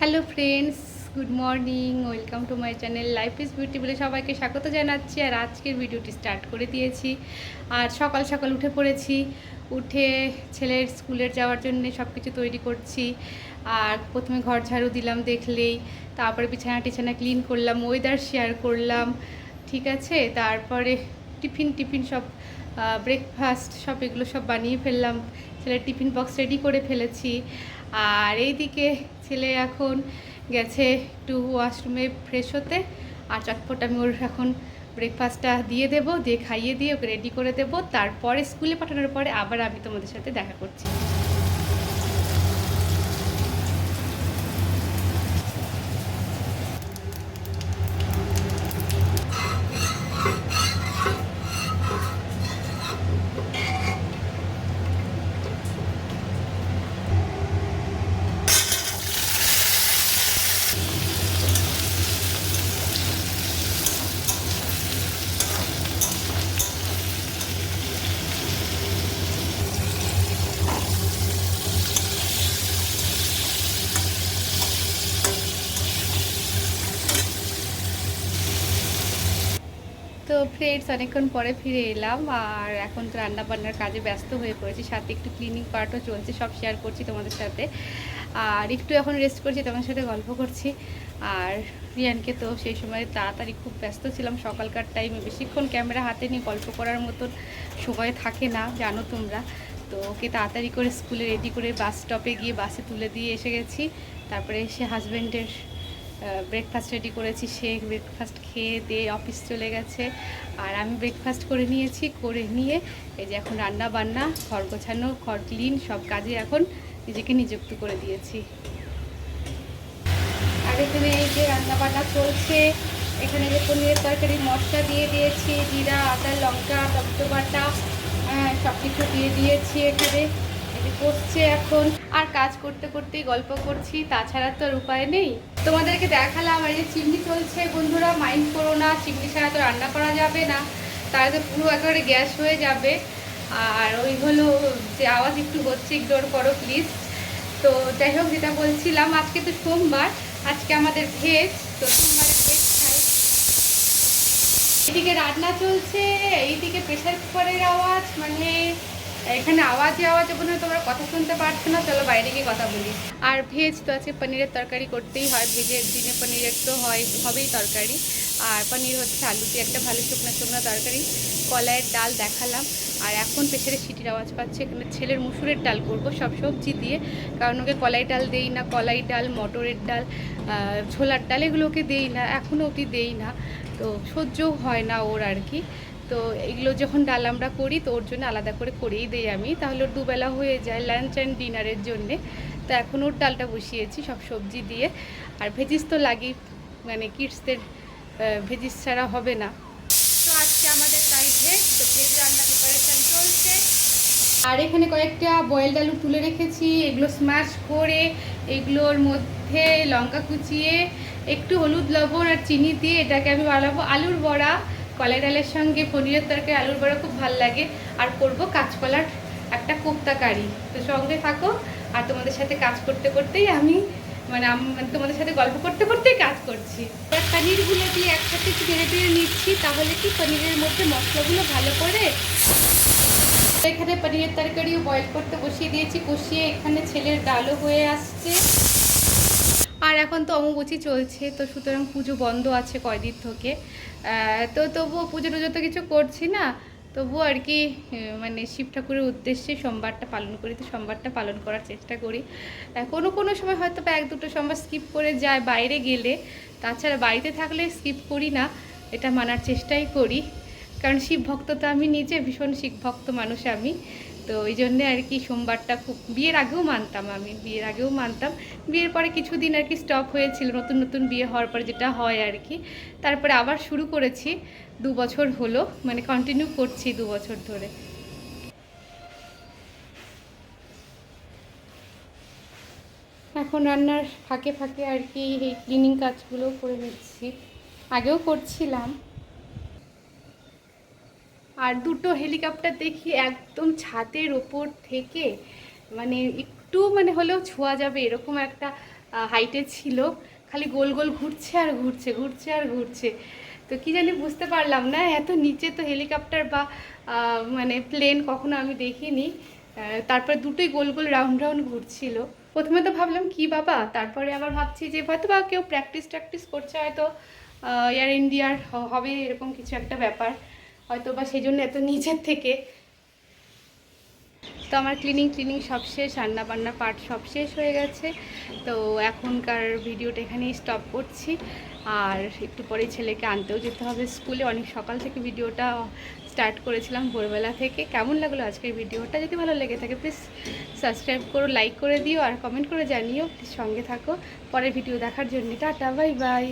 Hello friends good morning welcome to my channel life is beauty বলে সবাইকে স্বাগত জানাচ্ছি। আর আজকের ভিডিওটি স্টার্ট করে দিয়েছি। আর সকাল সকাল উঠে পড়েছি। উঠে ছেলের স্কুলের যাওয়ার জন্য সব কিছু তৈরি করছি। আর প্রথমে ঘর ঝাড়ু দিলাম দেখলেই। তারপরে বিছানা টিছানা ক্লিন করলাম ওয়েদার শেয়ার করলাম। ঠিক আছে? তারপরে টিফিন টিফিন সব ব্রেকফাস্ট সব এগুলো সব বানিয়ে ফেললাম। ছেলের টিফিন বক্স রেডি করে ফেলেছি। আর এইদিকে ছেলে এখন গেছে একটু ওয়াশরুমে ফ্রেশ হতে। আর চটপট আমি ওর এখন ব্রেকফাস্টটা দিয়ে দেবো, দিয়ে খাইয়ে দিয়ে ওকে রেডি করে দেবো। তারপরে স্কুলে পাঠানোর পরে আবার আমি তোমাদের সাথে দেখা করছি। তো ফ্রেন্ডস অনেকক্ষণ পরে ফিরে এলাম আর এখন তো রান্না বান্নার কাজে ব্যস্ত হয়ে পড়েছি। সাথে একটু ক্লিনিং পার্টও চলছে, সব শেয়ার করছি তোমাদের সাথে। আর একটু এখন রেস্ট করছি, তোমাদের সাথে গল্প করছি। আর রিয়ানকে তো সেই সময় তাড়াতাড়ি খুব ব্যস্ত ছিলাম, সকালকার টাইমে বেশিক্ষণ ক্যামেরা হাতে নিয়ে গল্প করার মতন সময় থাকে না, জানো তোমরা। তো ওকে তাড়াতাড়ি করে স্কুলে রেডি করে বাস স্টপে গিয়ে বাসে তুলে দিয়ে এসে গেছি। তারপরে সে হাজব্যান্ডের ব্রেকফাস্ট রেডি করেছি সে ব্রেকফাস্ট খেয়ে দিয়ে অফিস চলে গেছে। আর আমি ব্রেকফাস্ট করে নিয়েছি করে নিয়ে এই যে এখন রান্না বান্না ঘর গোছানো ঘর ক্লিন সব কাজে এখন নিজেকে নিযুক্ত করে দিয়েছি। আর এখানে এই যে রান্না বান্না চলছে এখানে যে পনিরের তরকারি মশলা দিয়ে দিয়েছি জিরা আদা লঙ্কা টমেটো বাটা হ্যাঁ, সব কিছু দিয়ে দিয়েছি এখানে। এটি করছে এখন। আর কাজ করতে করতেই গল্প করছি, তাছাড়া তো আর উপায় নেই। তোমাদেরকে দেখালাম, আর এই যে চিমনি চলছে, বন্ধুরা মাইন্ড করো না চিমনি ছাড়া তো রান্না করা যাবে না। তাহলে তো পুরো একেবারে গ্যাস হয়ে যাবে। আর ওই হলো যে আওয়াজ একটু হচ্ছে ইগনোর করো প্লিজ তো যাই হোক, যেটা বলছিলাম, আজকে তো সোমবার, আজকে আমাদের ভেজ, তো সোমবারে ভেজ খাই। এদিকে রান্না চলছে, এইদিকে প্রেশার কুকারের আওয়াজ মানে এখানে আওয়াজে আওয়াজে মনে হয় তোমরা কথা শুনতে পারছ না, চলো বাইরে গিয়ে কথা বলি। আর ভেজ তো আছে, পনিরের তরকারি করতেই হয় ভেজের দিনে পনিরের তো হয়, হবেই তরকারি। আর পনির হচ্ছে আলু দিয়ে একটা ভালো শুকনো শুকনো তরকারি, কলাইয়ের ডাল দেখালাম। আর এখন প্রেশারে সিটির আওয়াজ পাচ্ছে, এখানে ছেলের মুসুরের ডাল করব সব সবজি দিয়ে। কারণ ওকে কলাই ডাল দেই না, কলাই ডাল, মটরের ডাল ছোলার ডাল এগুলোকে দেই না এখনও অবধি দেই না। তো সহ্যও হয় না ওর আর কি। তো এগুলো যখন ডাল আমরা করি, তো ওর জন্য আলাদা করে করেই দিই আমি। তাহলে ওর দুবেলা হয়ে যায় লাঞ্চ অ্যান্ড ডিনারের জন্যে। তো এখন ওর ডালটা বসিয়েছি সব সবজি দিয়ে। আর ভেজিস তো লাগেই মানে কিডসদের ভেজিস ছাড়া হবে না। তো আজকে আমাদের তাই ভেজ তো ভেজ রান্না প্রিপারেশন চলছে। আর এখানে কয়েকটা বয়েলড আলু তুলে রেখেছি। এগুলো স্ম্যাশ করে, এগুলোর মধ্যে লঙ্কা কুচিয়ে, একটু হলুদ লবণ আর চিনি দিয়ে এটাকে আমি বানাবো। আলুর বড়া কলাই ডালের সঙ্গে পনিরের তরকারি, আলুর বড়া খুব ভালো লাগে। আর করব কাঁচকলার একটা কোপ্তা কারি। তো সঙ্গে থাকো, আর তোমাদের সাথে কাজ করতে করতেই আমি মানে মানে তোমাদের সাথে গল্প করতে করতেই কাজ করছি। এবার পনিরগুলো দিয়ে একসাথে নেড়ে নেড়ে নিচ্ছি, তাহলে কি পনিরের মধ্যে মশলাগুলো ভালো করে? এখানে পনিরের তরকারিও বয়েল করতে বসিয়ে দিয়েছি, কষিয়ে এখানে ছেলের ডালও হয়ে আসছে। আর এখন তো অম্বুবাচী চলছে, তো সুতরাং পুজো বন্ধ আছে কয়দিন থেকে। তো তবুও পুজো টুজো তো কিছু করছি না, তবুও আর কি মানে শিব ঠাকুরের উদ্দেশ্যে সোমবারটা পালন করি, তো সোমবারটা পালন করার চেষ্টা করি। কোনো কোনো সময় হয়তো এক দুটো সোমবার স্কিপ করে যায় বাইরে গেলে, তাছাড়া বাড়িতে থাকলে স্কিপ করি না, এটা মানার চেষ্টাই করি। কারণ শিব ভক্ত তো আমি নিজে, ভীষণ শিব ভক্ত মানুষ আমি। তো ওই জন্যে আর কি সোমবারটা খুব, বিয়ের আগেও মানতাম আমি, বিয়ের আগেও মানতাম। বিয়ের পরে কিছুদিন আর কি স্টপ হয়েছিল, নতুন নতুন বিয়ে হওয়ার পরে যেটা হয় আর কি। তারপরে আবার শুরু করেছি, দু বছর হলো মানে কন্টিনিউ করছি দু বছর ধরে। এখন রান্নার ফাঁকে ফাঁকে আর কি এই ক্লিনিং কাজগুলো করে নিচ্ছি। আগেও করছিলাম আর দুটো হেলিকপ্টার দেখি একদম ছাদের ওপর থেকে মানে একটু মানে হলেও ছোঁয়া যাবে, এরকম একটা হাইটে ছিল। খালি গোল গোল ঘুরছে আর ঘুরছে ঘুরছে আর ঘুরছে। তো কি জানি বুঝতে পারলাম না, এত নিচে তো হেলিকপ্টার বা মানে প্লেন কখনো আমি দেখিনি। তারপরে দুটোই গোল গোল রাউন্ড রাউন্ড ঘুরছিল। প্রথমে তো ভাবলাম, কি বাবা? তারপরে আবার ভাবছি যে হয়তো বা কেউ প্র্যাকটিস ট্র্যাকটিস করছে, হয়তো এয়ার ইন্ডিয়ার হবে এরকম কিছু একটা ব্যাপার। হয়তো বা সেই জন্য এত নিচের থেকে। তো আমার ক্লিনিং ক্লিনিং সব শেষ রান্না বান্না পার্ট সব শেষ হয়ে গেছে। তো এখনকার ভিডিওটা এখানেই স্টপ করছি। আর একটু পরে ছেলেকে আনতেও যেতে হবে স্কুলে। অনেক সকাল থেকে ভিডিওটা স্টার্ট করেছিলাম ভোরবেলা থেকে। কেমন লাগল আজকের ভিডিওটা যদি ভালো লেগে থাকে প্লিজ সাবস্ক্রাইব করো লাইক করে দিও, আর কমেন্ট করে জানিও। প্লিজ সঙ্গে থাকো। পরের ভিডিও দেখার জন্য টাটা বাই বাই